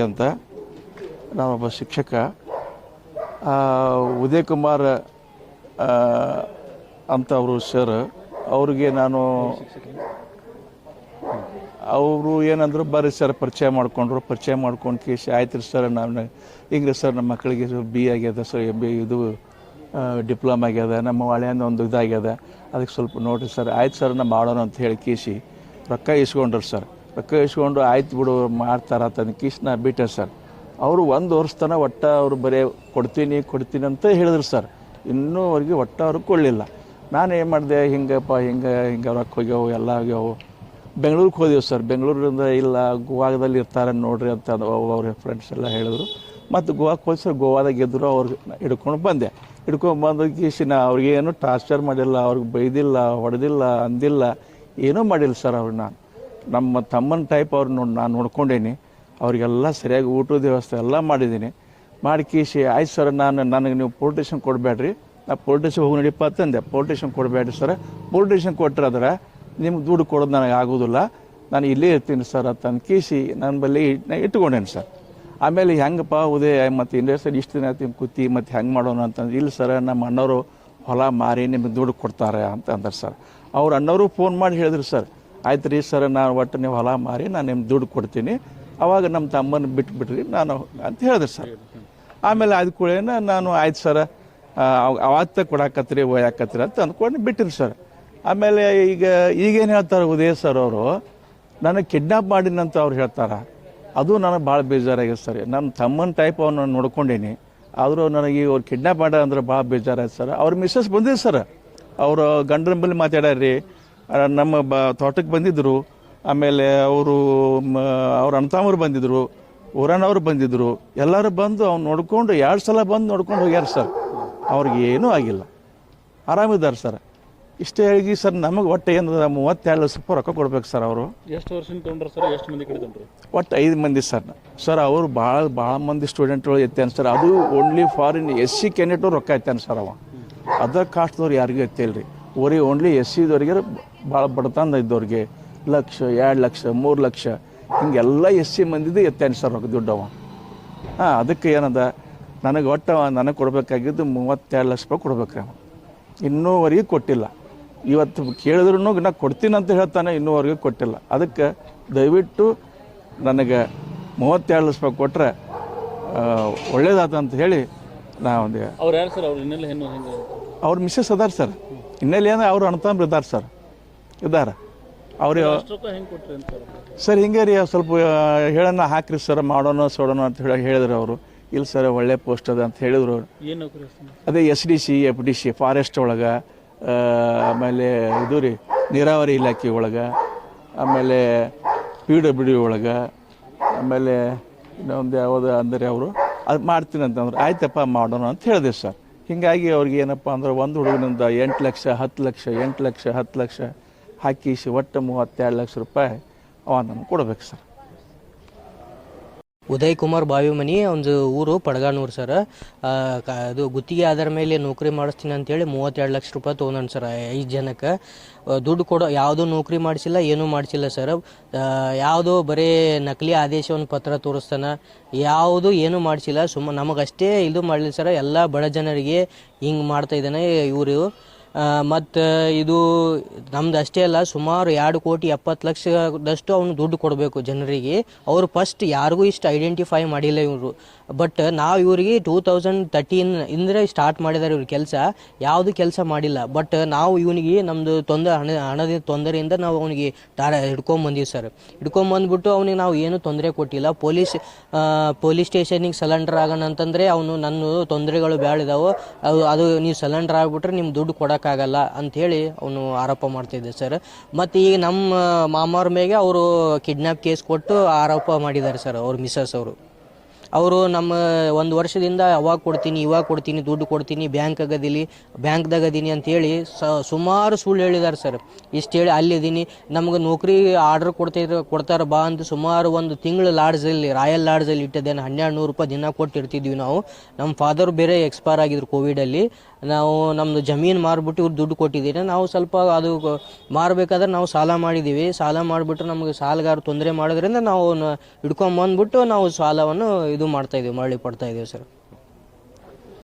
ಅಂತ ನಾನೊಬ್ಬ ಶಿಕ್ಷಕ. ಉದಯ್ ಕುಮಾರ್ ಅಂತ ಅವರು ಸರ್ ಅವ್ರಿಗೆ ನಾನು ಅವರು ಏನಂದ್ರು, ಬರ್ರಿ ಸರ್ ಪರಿಚಯ ಮಾಡ್ಕೊಂಡ್ರು. ಪರಿಚಯ ಮಾಡ್ಕೊಂಡು ಕೇಸಿ ಆಯ್ತು ಸರ್ ನಾನು ಹಿಂಗೆ ಸರ್ ನಮ್ಮ ಮಕ್ಕಳಿಗೆ ಬಿ ಆಗ್ಯದ ಸರ್ ಬಿ ಇದು ಡಿಪ್ಲೊಮಾ ಆಗ್ಯದ. ನಮ್ಮ ಹಳೆಯಿಂದ ಒಂದು ಇದಾಗ್ಯದ. ಅದಕ್ಕೆ ಸ್ವಲ್ಪ ನೋಡಿರಿ ಸರ್ ಆಯ್ತು ಸರ್ ನಮ್ಮ ಮಾಡೋಣ ಅಂತ ಹೇಳಿ ಕೇಸಿ ರೊಕ್ಕ ಇಸ್ಕೊಂಡ್ರು ಸರ್ ರೊಕ್ಕ ಇಸ್ಕೊಂಡು ಆಯ್ತು ಬಿಡು, ಮಾಡ್ತಾರ ಅಂತ ಕೃಷ್ಣ ನಾ ಸರ್. ಅವರು ಒಂದು ವರ್ಷ ತನಕ ಒಟ್ಟ ಅವರು ಬರೀ ಕೊಡ್ತೀನಿ ಕೊಡ್ತೀನಿ ಅಂತ ಹೇಳಿದ್ರು ಸರ್. ಇನ್ನೂ ಅವ್ರಿಗೆ ಒಟ್ಟ ಅವ್ರಿಗೆ ಕೊಡಲಿಲ್ಲ. ನಾನು ಏನು ಮಾಡಿದೆ, ಹಿಂಗಪ್ಪ, ಹಿಂಗೆ ಹಿಂಗೆ ರೊಕ್ಕ ಹೋಗ್ಯಾವು, ಎಲ್ಲ ಆಗ್ಯಾವು ಬೆಂಗಳೂರಿಗೆ ಹೋದೆವು ಸರ್. ಬೆಂಗಳೂರಿಂದ ಇಲ್ಲ, ಗೋವಾದಲ್ಲಿ ಇರ್ತಾರೆ ನೋಡ್ರಿ ಅಂತ ಅವ್ರ ಫ್ರೆಂಡ್ಸ್ ಎಲ್ಲ ಹೇಳಿದ್ರು. ಮತ್ತು ಗೋವಾಕ್ಕೆ ಹೋಗಿ ಸರ್ ಗೋವಾದಾಗ ಗೆದ್ದರು ಅವ್ರಿಗೆ ಹಿಡ್ಕೊಂಡು ಬಂದೆ. ಹಿಡ್ಕೊಂಡು ಬಂದ ಗೀಸಿ ನಾ ಅವ್ರಿಗೆ ಏನು ಟಾರ್ಚರ್ ಮಾಡಿಲ್ಲ, ಅವ್ರಿಗೆ ಬೈದಿಲ್ಲ, ಹೊಡೆದಿಲ್ಲ, ಅಂದಿಲ್ಲ, ಏನೂ ಮಾಡಿಲ್ಲ ಸರ್ ಅವ್ರು ನಮ್ಮ ತಮ್ಮನ ಟೈಪ್ ಅವ್ರು ನೋಡಿ ನಾನು ನೋಡ್ಕೊಂಡೇನಿ. ಅವರಿಗೆಲ್ಲ ಸರಿಯಾಗಿ ಊಟದ ವ್ಯವಸ್ಥೆ ಎಲ್ಲ ಮಾಡಿದ್ದೀನಿ. ಮಾಡಿ ಕೀಶಿ ಆಯ್ತು ಸರ್, ನಾನು ನನಗೆ ನೀವು ಪೊಲಿಟೇಷನ್ ಕೊಡಬೇಡ್ರಿ. ನಾ ಪೊಲಿಟೇಷನ್ ಹೋಗಿ ನಡೀಪ ಅಂತಂದೆ. ಪೊಲಿಟೇಷನ್ ಕೊಡಬೇಡ್ರಿ ಸರ್. ಪೊಲಿಟೇಷನ್ ಕೊಟ್ಟರೆ ಅದರ ನಿಮ್ಗೆ ದುಡ್ಡು ಕೊಡೋದು ನನಗೆ ಆಗೋದಿಲ್ಲ. ನಾನು ಇಲ್ಲೇ ಇರ್ತೀನಿ ಸರ್, ಅಂತ ಕೀಸಿ ನನ್ನ ಬಳಿ ನಾ ಇಟ್ಕೊಂಡೇನೆ ಸರ್. ಆಮೇಲೆ ಹೆಂಗಪ್ಪ, ಉದಯ, ಮತ್ತು ಸರ್ ಇಷ್ಟು ದಿನ ಆಯ್ತು ಕೂತಿ ಮತ್ತು ಹೆಂಗೆ ಮಾಡೋಣ? ಅಂತಂದ್ರೆ ಇಲ್ಲ ಸರ್, ನಮ್ಮ ಅಣ್ಣವರು ಹೊಲ ಮಾರಿ ನಿಮಗೆ ದುಡ್ಡು ಕೊಡ್ತಾರೆ, ಅಂತ ಅಂದರು ಸರ್. ಅವ್ರ ಅಣ್ಣವರು ಫೋನ್ ಮಾಡಿ ಹೇಳಿದ್ರು ಸರ್. ಆಯ್ತು ರೀ ಸರ್ ನಾನು ಒಟ್ಟು ನೀವು ಹೊಲ ಮಾರಿ ನಾನು ನಿಮ್ಗೆ ದುಡ್ಡು ಕೊಡ್ತೀನಿ. ಅವಾಗ ನಮ್ಮ ತಮ್ಮನ ಬಿಟ್ಬಿಟ್ರಿ ನಾನು ಅಂತ ಹೇಳಿದೆ ಸರ್. ಆಮೇಲೆ ಆದ ಕೂಡ ನಾನು ಆಯ್ತು ಸರ್ ಅವತ್ತ ಕೊಡಾಕತ್ರಿ ಒಯ್ಯಾಕತ್ರಿ ಅಂತ ಅಂದ್ಕೊಂಡು ಬಿಟ್ಟಿರಿ ಸರ್. ಆಮೇಲೆ ಈಗ, ಈಗೇನು ಹೇಳ್ತಾರೆ ಉದಯ ಸರ್ ಅವರು, ನನಗೆ ಕಿಡ್ನಾಪ್ ಮಾಡಿನಂತ ಅವ್ರು ಹೇಳ್ತಾರೆ. ಅದು ನನಗೆ ಭಾಳ ಬೇಜಾರಾಗಿದೆ ಸರ್. ನಮ್ಮ ತಮ್ಮನ ಟೈಪ್ ಅವನ್ನ ನೋಡ್ಕೊಂಡೀನಿ. ಆದರೂ ನನಗೆ ಅವ್ರು ಕಿಡ್ನಾಪ್ ಮಾಡ್ಯಾರ ಅಂದ್ರೆ ಭಾಳ ಬೇಜಾರಾಯ್ತು ಸರ್. ಅವ್ರ ಮಿಸ್ಸಸ್ ಬಂದಿದೆ ಸರ್. ಅವರು ಗಂಡನ ಬಳಿ ಮಾತಾಡ್ಯಾರ್ರಿ. ನಮ್ಮ ಬ ತೋಟಕ್ಕೆ ಬಂದಿದ್ದರು ಆಮೇಲೆ ಅವರು ಅವ್ರ ಅಣ್ಣತಾಮರು ಬಂದಿದ್ದರು ಊರಣ್ಣವ್ರು ಬಂದಿದ್ದರು ಎಲ್ಲರೂ ಬಂದು ಅವ್ನು ನೋಡಿಕೊಂಡು ಎರಡು ಸಲ ಬಂದು ನೋಡ್ಕೊಂಡು ಹೋಗ್ಯಾರ ಸರ್. ಅವ್ರಿಗೆ ಏನೂ ಆಗಿಲ್ಲ. ಆರಾಮಿದ್ದಾರೆ ಸರ್. ಇಷ್ಟೇ ಹೇಳಿ ಸರ್ ನಮಗೆ ಒಟ್ಟು ಏನಂದ್ರೆ ಮೂವತ್ತೆರಡು ಲಕ್ಷ ರೂಪಾಯಿ ರೊಕ್ಕ ಕೊಡ್ಬೇಕು ಸರ್ ಅವರು. ಎಷ್ಟು ವರ್ಷ ತೊಗೊಂಡ್ರು ಸರ್ ಎಷ್ಟು ಮಂದಿ ಕಡೆ ಒಟ್ಟು ಐದು ಮಂದಿ ಸರ್. ಸರ್ ಅವರು ಭಾಳ ಭಾಳ ಮಂದಿ ಸ್ಟೂಡೆಂಟ್ಗಳು ಎತ್ತಾನ ಸರ್. ಅದು only foreign S C candidate ರೊಕ್ಕ ಎತ್ತಾನ ಸರ್ ಅವ. ಅದ ಕಾಸ್ಟ್ದವ್ರು ಯಾರಿಗೂ ಎತ್ತಿಲ್ಲ ರೀ. ಓರಿ ಓನ್ಲಿ ಎಸ್ ಸಿದವ್ರಿಗೆ ಭಾಳ ಬಡತನ ಇದ್ದವ್ರಿಗೆ ಲಕ್ಷ ಎರಡು ಲಕ್ಷ ಮೂರು ಲಕ್ಷ ಹಿಂಗೆಲ್ಲ ಎಸ್ ಸಿ ಮಂದಿದ್ದು ಎತ್ತಾನ ಸರ್ ರೊಕ್ಕ ದುಡ್ಡವ ಹಾಂ ಅದಕ್ಕೆ ಏನದ? ನನಗೆ ಒಟ್ಟು ನನಗೆ ಕೊಡಬೇಕಾಗಿದ್ದು ಮೂವತ್ತೆರಡು ಲಕ್ಷ ರೂಪಾಯಿ ಕೊಡ್ಬೇಕು ಅವ. ಇನ್ನೂವರೆಗೆ ಕೊಟ್ಟಿಲ್ಲ. ಇವತ್ತು ಕೇಳಿದ್ರು ನಾ ಕೊಡ್ತೀನಿ ಅಂತ ಹೇಳ್ತಾನೆ ಇನ್ನೂವರೆಗೂ ಕೊಟ್ಟಿಲ್ಲ. ಅದಕ್ಕೆ ದಯವಿಟ್ಟು ನನಗೆ ಮೂವತ್ತೆರಡು ಲಕ್ಷ ರೂಪಾಯಿ ಕೊಟ್ಟರೆ ಒಳ್ಳೇದಾತ ಅಂತ ಹೇಳಿ ನಾ ಒಂದು ಅವ್ರು ಯಾರು ಸರ್? ಅವ್ರು ಇನ್ನೆಲ್ಲ ಹೆಣ್ಣು ಹೆಂಗೆ? ಅವ್ರ ಮಿಸ್ಸಸ್ ಅದಾರ ಸರ್. ಇನ್ನೆಲ್ಲಿ ಅವರು ಅವ್ರು ಅಣ್ಣತಂಬ್ರು ಇದ್ದಾರೆ ಸರ್. ಇದ್ದಾರೆ. ಅವ್ರು ಅಷ್ಟು ರೊಕ್ಕ ಹೆಂಗೆ ಕೊಟ್ರಿ ಅಂತ ಸರ್ ಹಿಂಗೆ ರೀ ಸ್ವಲ್ಪ ಹೇಳೋಣ ಹಾಕ್ರಿ ಸರ್ ಮಾಡೋಣ ಸೋಡೋಣ ಅಂತ ಹೇಳಿ ಹೇಳಿದ್ರು ಅವರು. ಇಲ್ಲ ಸರ್ ಒಳ್ಳೆ ಪೋಸ್ಟ್ ಅದ ಅಂತ ಹೇಳಿದ್ರು ಅದೇ S D C F D C forest ಒಳಗೆ ಆಮೇಲೆ ಇದು ರೀ ನೀರಾವರಿ ಇಲಾಖೆ ಒಳಗೆ ಆಮೇಲೆ ಪಿ ಡಬ್ಲ್ಯೂ ಡಿ ಒಳಗೆ ಆಮೇಲೆ ಇನ್ನೊಂದು ಯಾವುದು ಅಂದರೆ ಅವರು ಅದು ಮಾಡ್ತೀನಿ ಅಂತಂದ್ರೆ. ಆಯ್ತಪ್ಪ ಮಾಡೋಣ ಅಂತ ಹೇಳಿದೆ ಸರ್. ಹೀಗಾಗಿ ಅವ್ರಿಗೆ ಏನಪ್ಪ ಅಂದ್ರೆ ಒಂದು ಹುಡುಗನಿಂದ ಎಂಟು ಲಕ್ಷ, ಹತ್ತು ಲಕ್ಷ, ಎಂಟು ಲಕ್ಷ, ಹತ್ತು ಲಕ್ಷ ಹಾಕಿಸಿ ಒಟ್ಟು ಮೂವತ್ತೆರಡು ಲಕ್ಷ ರೂಪಾಯಿ ಅವನನ್ನು ಕೊಡ್ಬೇಕು ಸರ್. ಉದಯ್ ಕುಮಾರ್ ಬಾವಿಮನಿ ಒಂದು ಊರು ಪಡಗಾನೂರು ಸರ್. ಅದು ಗುತ್ತಿಗೆ ಆಧಾರ ಮೇಲೆ ನೌಕರಿ ಮಾಡಿಸ್ತೀನಿ ಅಂತೇಳಿ ಮೂವತ್ತೆರಡು ಲಕ್ಷ ರೂಪಾಯಿ ತೊಗೊಂಡನ್ ಸರ್ ಐದು ಜನಕ್ಕೆ. ದುಡ್ಡು ಕೊಡೋ, ಯಾವುದೂ ನೌಕರಿ ಮಾಡಿಸಿಲ್ಲ, ಏನೂ ಮಾಡಿಸಿಲ್ಲ ಸರ್. ಯಾವುದೋ ಬರೀ ನಕಲಿ ಆದೇಶವನ್ನು ಪತ್ರ ತೋರಿಸ್ತಾನೆ, ಯಾವುದು ಏನೂ ಮಾಡಿಸಿಲ್ಲ. ಸುಮ್ಮ ನಮಗಷ್ಟೇ ಇದು ಮಾಡಲಿಲ್ಲ ಸರ್, ಎಲ್ಲ ಬಡ ಜನರಿಗೆ ಹಿಂಗೆ ಮಾಡ್ತಾ ಇದ್ದಾನೆ ಇವರು. ಮತ್ತು ಇದು ನಮ್ದು ಅಷ್ಟೇ ಅಲ್ಲ, ಸುಮಾರು ಎರಡು ಕೋಟಿ ಎಪ್ಪತ್ತು ಲಕ್ಷದಷ್ಟು ಅವನು ದುಡ್ಡು ಕೊಡಬೇಕು ಜನರಿಗೆ. ಅವರು ಫಸ್ಟ್ ಯಾರಿಗೂ ಇಷ್ಟು ಐಡೆಂಟಿಫೈ ಮಾಡಿಲ್ಲ ಇವರು. ಬಟ್ ನಾವು ಇವರಿಗೆ ಟೂ ತೌಸಂಡ್ ತರ್ಟೀನ್ ಇಂದ್ರೆ ಸ್ಟಾರ್ಟ್ ಮಾಡಿದ್ದಾರೆ ಇವ್ರ ಕೆಲಸ. ಯಾವುದು ಕೆಲಸ ಮಾಡಿಲ್ಲ. ಬಟ್ ನಾವು ಇವನಿಗೆ ನಮ್ಮದು ತೊಂದರೆ ಹಣ, ಹಣದ ತೊಂದರೆಯಿಂದ ನಾವು ಅವನಿಗೆ ಟಾರ ಹಿಡ್ಕೊಂಬಂದೀವಿ ಸರ್ ಹಿಡ್ಕೊಂಬಂದ್ಬಿಟ್ಟು ಅವನಿಗೆ ನಾವು ಏನು ತೊಂದರೆ ಕೊಟ್ಟಿಲ್ಲ. ಪೊಲೀಸ್ ಪೊಲೀಸ್ ಸ್ಟೇಷನಿಗೆ ಸಲೆಂಡರ್ ಆಗೋಣ ಅಂತಂದರೆ ಅವನು ನನ್ನ ತೊಂದರೆಗಳು ಬೇಳಿದಾವೆ ಅದು ಅದು ನೀವು ಸಲೆಂಡರ್ ಆಗಿಬಿಟ್ರೆ ನಿಮ್ಮ ದುಡ್ಡು ಕೊಡೋಕ್ಕಾಗಲ್ಲ ಅಂಥೇಳಿ ಅವನು ಆರೋಪ ಮಾಡ್ತಿದ್ದೆ ಸರ್. ಮತ್ತು ಈಗ ನಮ್ಮ ಮಾಮಾರ ಮೇಲೆ ಅವರು ಕಿಡ್ನಾಪ್ ಕೇಸ್ ಕೊಟ್ಟು ಆರೋಪ ಮಾಡಿದ್ದಾರೆ ಸರ್, ಅವ್ರ ಮಿಸ್ಸಸ್ ಅವರು. ಅವರು ನಮ್ಮ ಒಂದು ವರ್ಷದಿಂದ ಅವಾಗ ಕೊಡ್ತೀನಿ, ಇವಾಗ ಕೊಡ್ತೀನಿ, ದುಡ್ಡು ಕೊಡ್ತೀನಿ ಬ್ಯಾಂಕ್ ಆಗದಿಲಿ ಬ್ಯಾಂಕ್ದಾಗ ಅದೀನಿ ಅಂತೇಳಿ ಸ, ಸುಮಾರು ಸುಳ್ಳು ಹೇಳಿದ್ದಾರೆ ಸರ್ ಇಷ್ಟು ಹೇಳಿ ಅಲ್ಲಿದ್ದೀನಿ ನಮ್ಗೆ ನೌಕರಿ ಆರ್ಡ್ರ್ ಕೊಡ್ತಿದ್ರು, ಕೊಡ್ತಾರೆ ಬಾ ಅಂತ ಸುಮಾರು ಒಂದು ತಿಂಗಳು ಲಾಡ್ಜಲ್ಲಿ, ರಾಯಲ್ ಲಾಡ್ಜಲ್ಲಿ ಇಟ್ಟಿದ್ದೇನೆ. ಹನ್ನೆರಡು ನೂರು ರೂಪಾಯಿ ದಿನ ಕೊಟ್ಟಿರ್ತಿದ್ವಿ ನಾವು. ನಮ್ಮ ಫಾದರ್ ಬೇರೆ ಎಕ್ಸ್ಪೈರ್ ಆಗಿದ್ರು ಕೋವಿಡಲ್ಲಿ ನಾವು ನಮ್ಮದು ಜಮೀನು ಮಾರ್ಬಿಟ್ಟು ಇವ್ರು ದುಡ್ಡು ಕೊಟ್ಟಿದ್ದೀನಿ. ನಾವು ಸ್ವಲ್ಪ ಅದು ಮಾರಬೇಕಾದ್ರೆ ನಾವು ಸಾಲ ಮಾಡಿದ್ದೀವಿ. ಸಾಲ ಮಾಡಿಬಿಟ್ಟು ನಮಗೆ ಸಾಲಗಾರ ತೊಂದರೆ ಮಾಡೋದ್ರಿಂದ ನಾವು ಹಿಡ್ಕೊಂಬಂದ್ಬಿಟ್ಟು ನಾವು ಸಾಲವನ್ನು ಇದು ಮಾಡ್ತಾ ಇದೀವಿ ಮರಳಿ ಪಡ್ತಾ ಇದೀವಿ ಸರ್.